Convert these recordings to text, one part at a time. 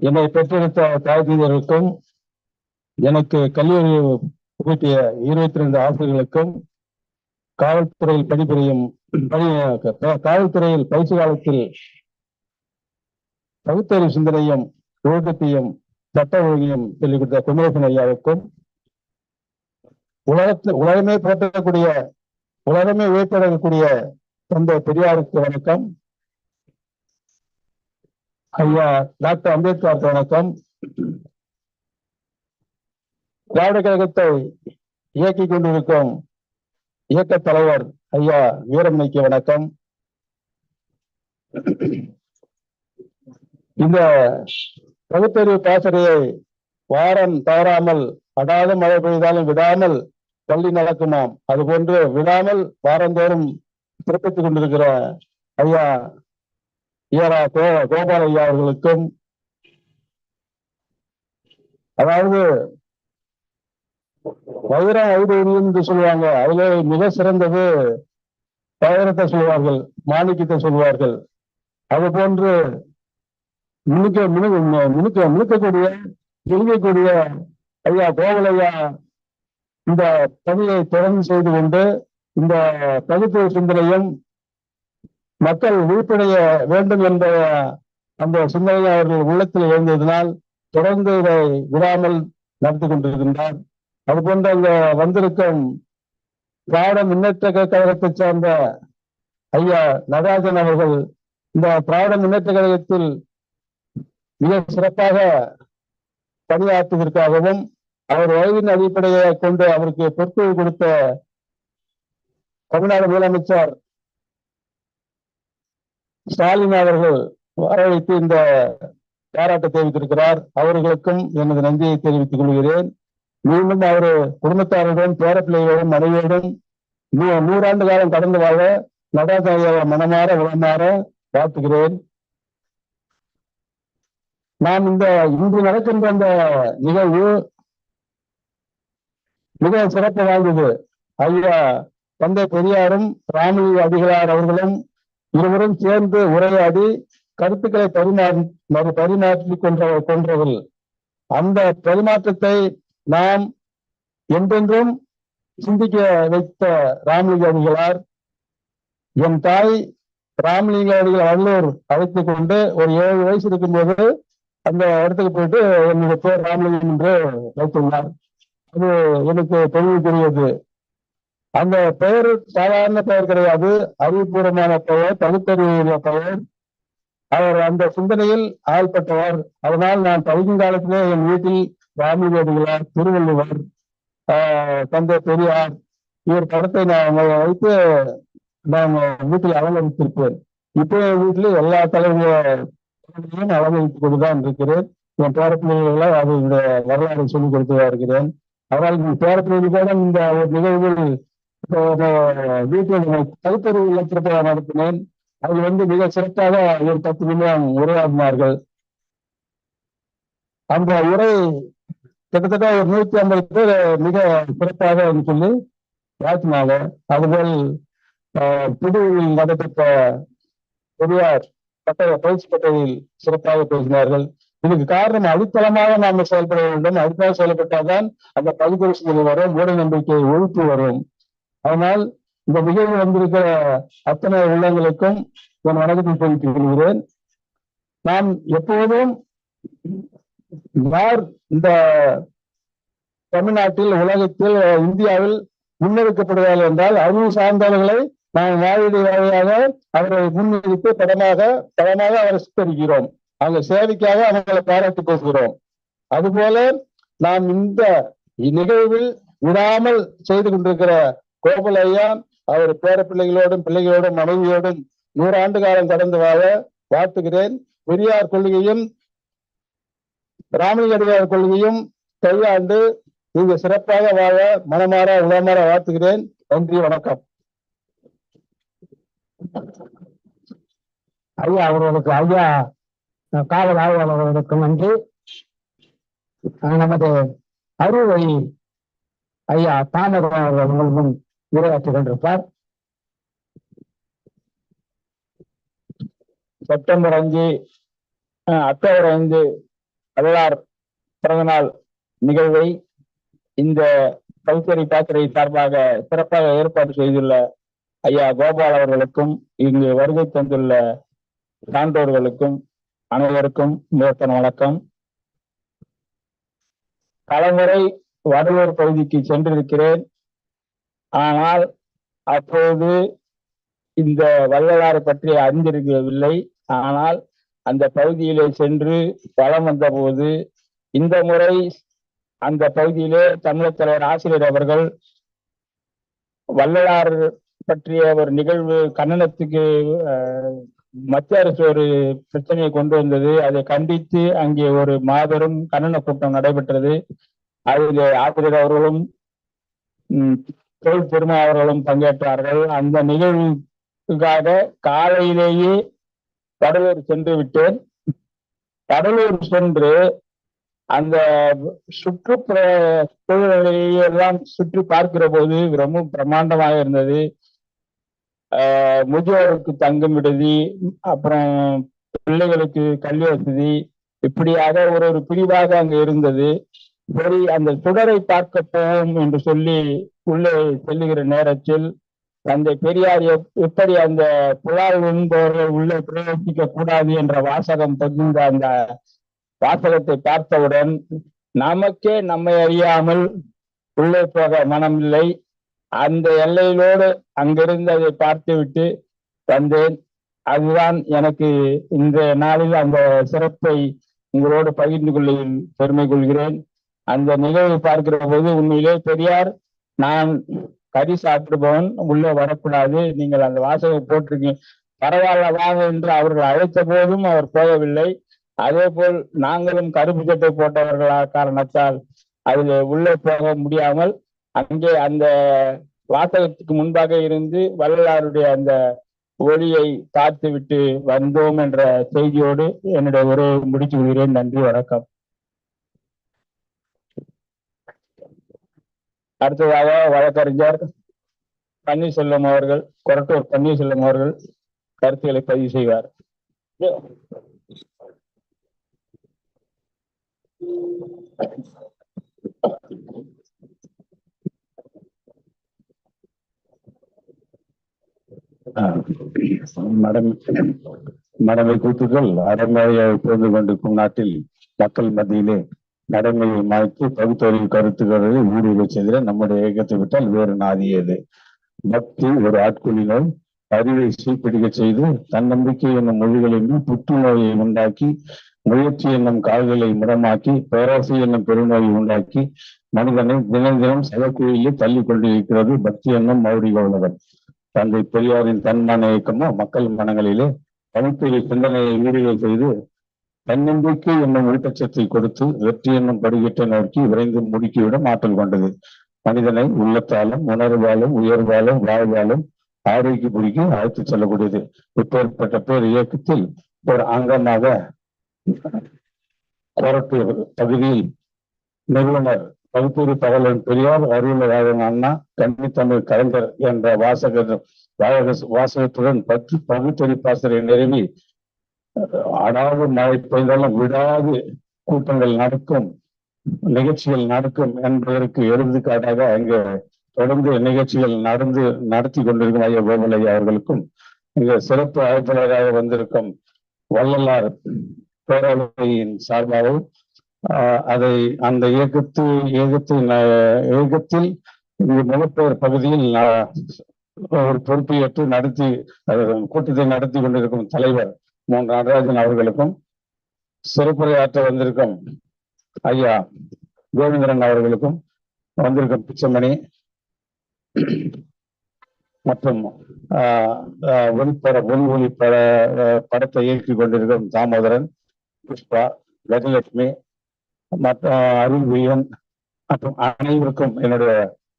என்னை பெற்றெடுத்த தாய்தீதர்களுக்கும் எனக்கு கல்லூரி புகட்டிய இருபத்தி ரெண்டு ஆசிரியர்களுக்கும் காவல்துறையில் பணிபுரியும் பணி காவல்துறையில் பயிற்சி காலத்தில் பகுத்தறிவு சிந்தனையும் ஒழுக்கத்தையும் சட்ட ஒழுங்கையும் சொல்லிக் கொடுத்த குமரேசன் ஐயாவுக்கும் உலகத்தில் உலகமே போற்றக்கூடிய உலகமே உயர்த்தக்கூடிய தந்தை பெரியாருக்கு வணக்கம். ஐயா டாக்டர் அம்பேத்கர் வணக்கம். திராவிட கழகத்தை இயக்கிக் கொண்டிருக்கும் இயக்க தலைவர் ஐயா வீரமணிக்கு வணக்கம். இந்த பகுத்தறிவு பாசறையை வாரம் தவறாமல் அடாத மழை பெய்தாலும் விடாமல் பள்ளி நடக்குமாம். அதுபோன்று விடாமல் வாரந்தோறும் பிறப்பித்துக் கொண்டிருக்கிற ஐயா கோபால ஐயா அவர்களுக்கும் அதாவது வைரம் ஐதூரி என்று சொல்லுவாங்க அதுல மிக சிறந்தது வைரத்தை சொல்வார்கள் மாணிக்கத்தை சொல்வார்கள். அது போன்று மினுக்க மினு மினுக்க மினுக்கக்கூடிய மினுக்கக்கூடிய ஐயா கோவலையா இந்த பணியை தொடர்ந்து செய்து கொண்டு இந்த பகுத்து சிந்தனையும் மக்கள் விழிப்படைய வேண்டும் என்ற அந்த சிந்தனை அவர்கள் உள்ளத்தில் எழுந்ததினால் தொடர்ந்து இதை விடாமல் நடத்தி கொண்டிருக்கின்றார். அது போன்ற அங்க வந்திருக்கும் திராவிட முன்னேற்ற கழகத்தை சார்ந்த ஐயா நடராஜன் அவர்கள் இந்த திராவிட முன்னேற்ற கழகத்தில் மிக சிறப்பாக பணியாற்றுவதற்காகவும் அவர் வயதின் அடிப்படையை கொண்டு அவருக்கு பொறுப்பு கொடுத்த தமிழ்நாடு முதலமைச்சர் ஸ்டாலின் அவர்கள் வரவழைத்து இந்த பாராட்டை தெரிவித்திருக்கிறார். அவர்களுக்கும் எனது நன்றியை தெரிவித்துக் கொள்கிறேன். மீண்டும் அவர் குடும்பத்தாருடன் பேரப்பிள்ளைகளுடன் மனைவியுடன் நூறாண்டு காலம் கடந்து வாழ நடராஜாவை மனமாற உளமாற வாழ்த்துகிறேன். நாம் இந்த இன்று நடக்கின்ற அந்த நிகழ்வு மிக சிறப்பு வாய்ந்தது. ஐயா தந்தை பெரியாரும் ராமலிங்க அடிகளார் அவர்களும் இருவரும் சேர்ந்து உரையாடி கருத்துக்களை பரிமாறி பரிமாற்றி கொன்ற கொன்றவர்கள். அந்த பரிமாற்றத்தை நாம் என்றென்றும் சிந்திக்க வைத்த ராமலிங்க அடிகளார் என் தாய் ராமலிங்க அடிகள் வல்லூர் அழைத்துக் கொண்டு ஒரு ஏழு வயசு இருக்கும்போது அந்த இடத்துக்கு போயிட்டு என்னுடைய பேர் ராமலிங்கம் என்று வைத்துள்ளார். அது எனக்கு தெளிவுக்குரியது அந்த பெயர் சாதாரண பெயர் கிடையாது. அறிவுபூர்வமான பெயர் பகுத்தறிவு பெயர். அவர் அந்த சிந்தனையில் ஆள்பட்டவர் அதனால் நான் பழங்காலத்திலே என் வீட்டில் ராமலிங்கடிகளார் திருவள்ளுவர் தந்தை பெரியார் இவர் படத்தை நான் வைத்து நான் வீட்டில் அலங்கரித்திருப்பேன். இப்போ என் வீட்டில் எல்லா தலைவர்களையும் அலங்கரித்துக் கொண்டுதான் இருக்கிறேன். என் பேரப்பிள்ளைகளை அது இந்த வரலாறு சொல்லிக் கொடுத்து இருக்கிறேன். அதனால் பேரப்பிள்ளைகளுக்கான இந்த ஒரு நிகழ்வில் வீட்டில் கருத்தறிவு இலக்கிய நடத்தினேன். அது வந்து மிக சிறப்பாக ஒரு பத்து நிமிடம் உரையாடினார்கள். அந்த உரை கிட்டத்தட்ட ஒரு நூத்தி ஐம்பது பேர் மிக சிறப்பாக சொல்லி வாழ்த்தினாங்க அதுபோல் புதுவையில் நடைபெற்ற பெரியார் பட்டய பயிற்சி பட்டறையில் சிறப்பாக பேசினார்கள். இதுக்கு காரணம் அடித்தளமாக நாம செயல்பட வேண்டும். அடித்தளம் செயல்பட்டால்தான் அந்த பல்கரிசுகள் வரும். மூட நம்பிக்கை ஒழிப்பு வரும். அதனால் இந்த நிகழ்வு வந்திருக்கிற அத்தனை உள்ளங்களுக்கும் என் வணக்கத்தை தெரிவித்துக் கொள்கிறேன். நான் எப்போதும் யார் இந்த தமிழ்நாட்டில் உலகத்தில் இந்தியாவில் முன்னெடுக்கப்படுவார்கள் என்றால் அறிவு சார்ந்தவர்களை நாம் வாயிலை வாயிலாக அவரை முன்னெடுத்து படமாக படமாக அவரை சித்தரிக்கிறோம். அவங்க சேவைக்காக அவங்களை பாராட்டி பேசுகிறோம் அதுபோல நாம் இந்த நிகழ்வில் விடாமல் செய்து கொண்டிருக்கிற கோகுல் ஐயா அவர் பேர பிள்ளைகளோடும் பிள்ளைகளோடும் மனைவியோடும் நூறாண்டு காலம் கடந்து வாழ வாழ்த்துகிறேன். பெரியார் கொள்கையும் ராமலிங்கடியார் கொள்கையும் கையாண்டு நீங்க சிறப்பாக வாழ மனமாற உளமாற வாழ்த்துகிறேன். நன்றி வணக்கம். ஐயா அவர்களுக்கு ஐயா காவல் ஆய்வாளர்களுக்கு நன்றி. நமது அறுவை ஐயா தாமரம் அவர்கள் உங்கள் முன் உரையாற்றிக் கொண்டிருப்பார் செப்டம்பர் அஞ்சு அக்டோபர் ஐந்து வள்ளலார் பிறந்தநாள் நிகழ்வை இந்த கல்சரி பாத்திரை சார்பாக சிறப்பாக ஏற்பாடு செய்துள்ள ஐயா கோபால் அவர்களுக்கும் இங்கு வருகை தந்துள்ள சான்றோர்களுக்கும் அனைவருக்கும் முதற்கண் வணக்கம். பலமுறை வடலூர் பகுதிக்கு சென்றிருக்கிறேன். ஆனால் அப்போது இந்த வள்ளலாரை பற்றி அறிந்திருக்கவில்லை. ஆனால் அந்த பகுதியிலே சென்று பலம் வந்த போது இந்த முறை அந்த பகுதியிலே தமிழர் தலைவர் ஆசிரியர் அவர்கள் வள்ளலார் பற்றிய ஒரு நிகழ்வு கன்னடத்துக்கு அஹ், மத்திய அரசு ஒரு பிரச்சனையை கொண்டு வந்தது. அதை கண்டித்து அங்கே ஒரு மாபெரும் கண்ணன கூட்டம் நடைபெற்றது. அதில் ஆசிரியர் அவர்களும் தொழில் பெருமா அவர்களும் பங்கேற்றார்கள். அந்த நிகழ்வுக்காக காலையிலேயே கடலூர் சென்று விட்டேன். கடலூர் சென்று அந்த சுற்றுப்புற சூழ்நிலையை எல்லாம் சுற்றி பார்க்கிற போது ரொம்ப பிரம்மாண்டமாக இருந்தது. ஆஹ் முதியோருக்கு தங்கும் விடுதி அப்புறம் பிள்ளைகளுக்கு கல்வி வசதி இப்படியாக ஒரு ஒரு பிரிவாக அங்க இருந்தது. சரி அந்த சுடரை பார்க்க போவோம் என்று சொல்லி உள்ளே செல்லுகிற நேரத்தில் தந்தை பெரியார் எப்- எப்படி அந்த புலால் உண்பவர்கள் உள்ளே பிரவேசிக்க கூடாது என்ற வாசகம் பதிந்த அந்த வாசகத்தை பார்த்தவுடன் நமக்கே நம்மை அறியாமல் உள்ளே போக மனமில்லை. அந்த எல்லையிலோடு அங்கிருந்து அதை பார்த்துவிட்டு வந்தேன். அதுதான் எனக்கு இந்த நாளில் அந்த சிறப்பை உங்களோடு பகிர்ந்து கொள்ள பெருமை கொள்கிறேன். அந்த நிகழ்வை பார்க்கிற போது உண்மையிலே பெரியார் நான் கறி சாப்பிடுபவன் உள்ளே வரக்கூடாது. நீங்கள் அந்த வாசகம் போட்டிருக்கீங்க பரவாயில்ல வாங்க என்று அவர்கள் அழைத்த போதும் அவர் போகவில்லை. அதே போல் நாங்களும் கருப்பு சட்டை போட்டவர்களா காரணத்தால் அதில் உள்ளே போக முடியாமல் அங்கே அந்த வாசகத்துக்கு முன்பாக இருந்து வள்ளலாருடைய அந்த ஒளியை பார்த்து விட்டு வந்தோம் என்ற செய்தியோடு என்னுடைய உரையை முடித்து விடுகிறேன் நன்றி வணக்கம். அடுத்ததாக வழக்கறிஞர் பன்னீர்செல்வம் அவர்கள் கொரட்டூர் பன்னீர்செல்வம் அவர்கள் கருத்துக்களை பதிவு செய்வார். மடமை கூத்துக்கள் அடமையை புரிந்து கொண்டிருக்கும் நாட்டில் மக்கள் மத்தியிலே நடைமுறை மாற்றி பகுத்தறிவு கருத்துக்களை ஊடுருவ செய்திட நம்முடைய இயக்கத்தை விட்டால் வேறு நாதியது பக்தி ஒரு ஆட்கொள்ளினோய் அறிவை சீர்பிடிக்க செய்து தன்னம்பிக்கை என்னும் மொழிகளிலும் புற்றுநோயை உண்டாக்கி முயற்சி என்னும் கால்களை முடமாக்கி பேராசை என்னும் பெருநோயை உண்டாக்கி மனிதனை தினம் தினம் சதக்குழியிலே தள்ளி கொண்டிருக்கிறது பக்தி என்னும் மௌரிக உலகம் தந்தை பெரியாரின் தன்மான இயக்கமோ மக்கள் மனங்களிலே தனிப்பெரிய சிந்தனையை வீடுகள் செய்து தன்னம்பிக்கை என்னும் ஊட்டச்சத்தை கொடுத்து வெற்றி என்னும் படிக்கட்டை நோக்கி விரைந்து முடுக்கிவிடும் ஆற்றல் கொண்டது. மனிதனை உள்ளத்தாலும் உணர்வாலும் உயர்வாலும் வாழ்வாலும் ஆரோக்கிய புரிக்கு அழைத்து செல்லக்கூடியது. இப்பேற்பட்ட பேர் இயக்கத்தில் ஒரு அங்கமாக கோரட்டு பகுதியில் நிறுவனர் பகுத்தூரி தகவலன் பெரியார் அருளராஜன் அண்ணா கன்னித்தமிழ் கலைஞர் என்ற வாசக வாசகத்துடன் பற்றி பகுத்தறி பாசறை நிறுவி அடாது மழை பெய்தாலும் விடாது கூட்டங்கள் நடக்கும் நிகழ்ச்சிகள் நடக்கும் என்பதற்கு எடுத்துக்காட்டாக அங்கு தொடர்ந்து நிகழ்ச்சிகள் நடந்து நடத்தி கொண்டிருக்கும் ஐயா கோபால் அவர்களுக்கும் இங்க சிறப்பு அழைப்பாளராக வந்திருக்கும் வள்ளலார் பேரவையின் சார்பாகவும் ஆஹ் அதை அந்த இயக்கத்து இயக்கத்தின் இயக்கத்தில் இங்கு முகப்பேர் பகுதியில் ஒரு பொறுப்பை ஏற்று நடத்தி கூட்டத்தை நடத்தி கொண்டிருக்கும் தலைவர் மோகன் நடராஜன் அவர்களுக்கும் சிறப்புரையாற்ற வந்திருக்கும் ஐயா கோவிந்தரன் அவர்களுக்கும் வந்திருக்கும் பிச்சமணி மற்றும் ஆஹ் ஒளிப்பட ஒளி ஒளி பட படத்தை இயக்கிக் கொண்டிருக்கும் தாமோதரன் புஷ்பா கஜலட்சுமி மற்றும் அருள்வியன் மற்றும் அனைவருக்கும் என்னுடைய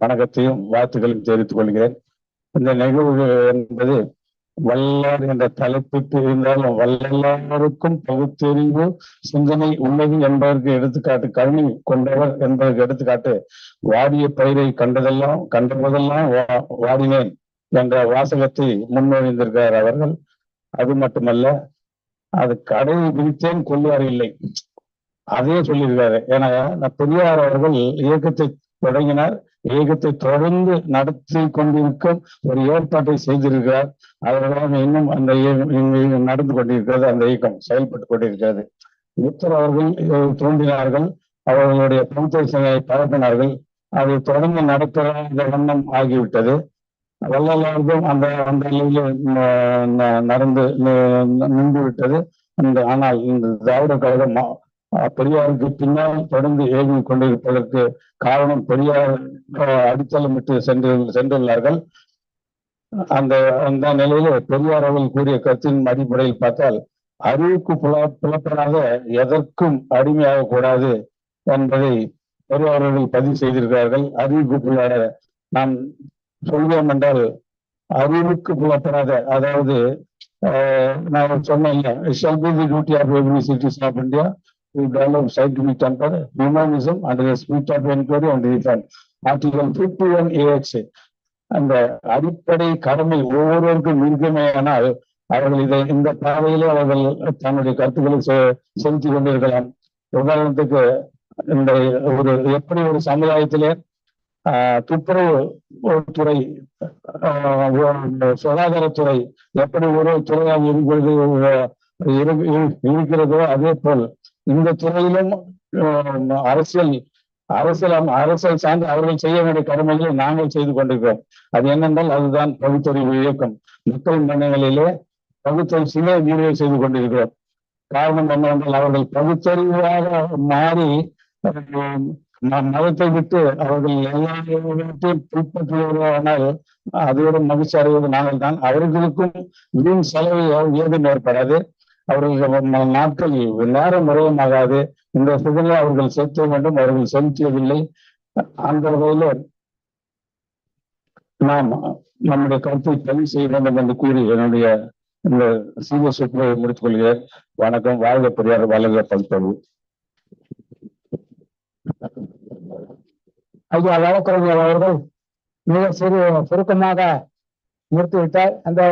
வணக்கத்தையும் வாழ்த்துக்களையும் தெரிவித்துக் கொள்கிறேன். இந்த நிகழ்வு என்பது வல்லார் என்ற தலைப்பிட்டு இருந்தாலும் வல்லல்லாருக்கும் பகுத்தறிவு சிந்தனை உள்ளது என்பதற்கு எடுத்துக்காட்டு கருணை கொண்டவர் என்பதற்கு எடுத்துக்காட்டு. வாடிய பயிரை கண்டதெல்லாம் கண்டபோதெல்லாம் வா- வாடினேன் என்ற வாசகத்தை முன்மொழிந்திருக்கிறார் அவர்கள். அது மட்டுமல்ல அது கடையை விதித்தேன் கொள்வார் இல்லை. அதையே சொல்லியிருக்காரு. ஏன்னா நான் பெரியார் அவர்கள் இயக்கத்தை தொடங்கினார். இயக்கத்தை தொடர்ந்து நடத்தி கொண்டிருக்கும் ஒரு ஏற்பாட்டை செய்திருக்கிறார். அவர்களாக இன்னும் அந்த இயக்கம் நடந்து கொண்டிருக்கிறது அந்த இயக்கம் செயல்பட்டு கொண்டிருக்கிறது. புத்தர் அவர்கள் தோன்றினார்கள் அவர்களுடைய பகுத்தறிச்சலை பரப்பினார்கள். அதை தொடர்ந்து நடத்துகிற வண்ணம் ஆகிவிட்டது. வள்ளலாருக்கும் அந்த அந்த நடந்து நின்று விட்டது அந்த ஆனால் இந்த திராவிட கழகம் பெரியாருக்கு பின்னால் தொடர்ந்து இயங்கிக் கொண்டிருப்பதற்கு காரணம் பெரியார் அடித்தளமிட்டு சென்று சென்றுள்ளார்கள் அந்த அந்த நிலையில பெரியார் அவர்கள் கூறிய கருத்தின் அடிப்படையில் பார்த்தால் அறிவுக்கு புல புலப்படாத எதற்கும் அடிமையாக கூடாது என்பதை பெரியார் அவர்கள் பதிவு செய்திருக்கிறார்கள். அறிவுக்கு புலாட நாம் சொல்வோம் என்றால் அறிவுக்கு புலப்படாத அதாவது ஆஹ், நான் சொன்னேன் shall be the duty of every citizen of India develop scientific temper humanism and the of enquiry and reform article fifty one AX அந்த அடிப்படை கடமை ஒவ்வொருவருக்கும் இருக்குமேயானால் அவர்கள் இதை இந்த பாதையிலே அவர்கள் தன்னுடைய கருத்துக்களை செ- செலுத்தி கொண்டிருக்கலாம். உதாரணத்துக்கு இந்த ஒரு எப்படி ஒரு சமுதாயத்திலே ஆஹ், துப்புரவு துறை ஆஹ், சுகாதாரத்துறை எப்படி ஒரு துறையாக இருக்கிறது இருக்கிறதோ அதே போல் இந்த துறையிலும் அரசியல் அரசியல் அரசியல் சார்ந்து அவர்கள் செய்ய வேண்டிய கடமைகளை நாங்கள் செய்து கொண்டிருக்கிறோம். அது என்னென்றால் அதுதான் பகுத்தறிவு இயக்கம். மக்கள் மன்னங்களிலே பகுத்தறிவு சில வீடியோ செய்து கொண்டிருக்கிறோம். காரணம் என்னவென்றால் அவர்கள் பகுத்தறிவாக மாறி மதத்தை விட்டு அவர்கள் எல்லாத்தையும் பின்பற்றுவதானால் அதோடு மகிழ்ச்சி அடைவது நாங்கள் தான் அவர்களுக்கும் வீண் செலவு ஏதும் ஏற்படாது. அவர்களுக்கு நாட்கள் நேரம் முறையமாகாது இந்த சுகங்களை அவர்கள் செலுத்த வேண்டும் அவர்கள் செலுத்தியதில்லை. அந்த வகையில நாம் நம்முடைய கருத்தை பதிவு செய்ய வேண்டும் என்று கூறி என்னுடைய இந்த சீவ சொற்பொழிவை முடித்துக் கொள்கிறேன் வணக்கம். வாழ்க பெரியார் வாழ்க பல்தொழில். ஐயா வழக்கறிஞர் அவர்கள் மிக சிறு சுருக்கமாக முடித்துவிட்டார். அந்த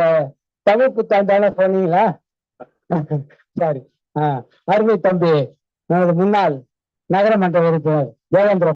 தவிர்ப்பு தாண்டான சொன்னீங்களா? சரி. ஆஹ் அருமை தம்பி நமது முன்னாள் நகரமன்ற உறுப்பினர் தேவேந்திர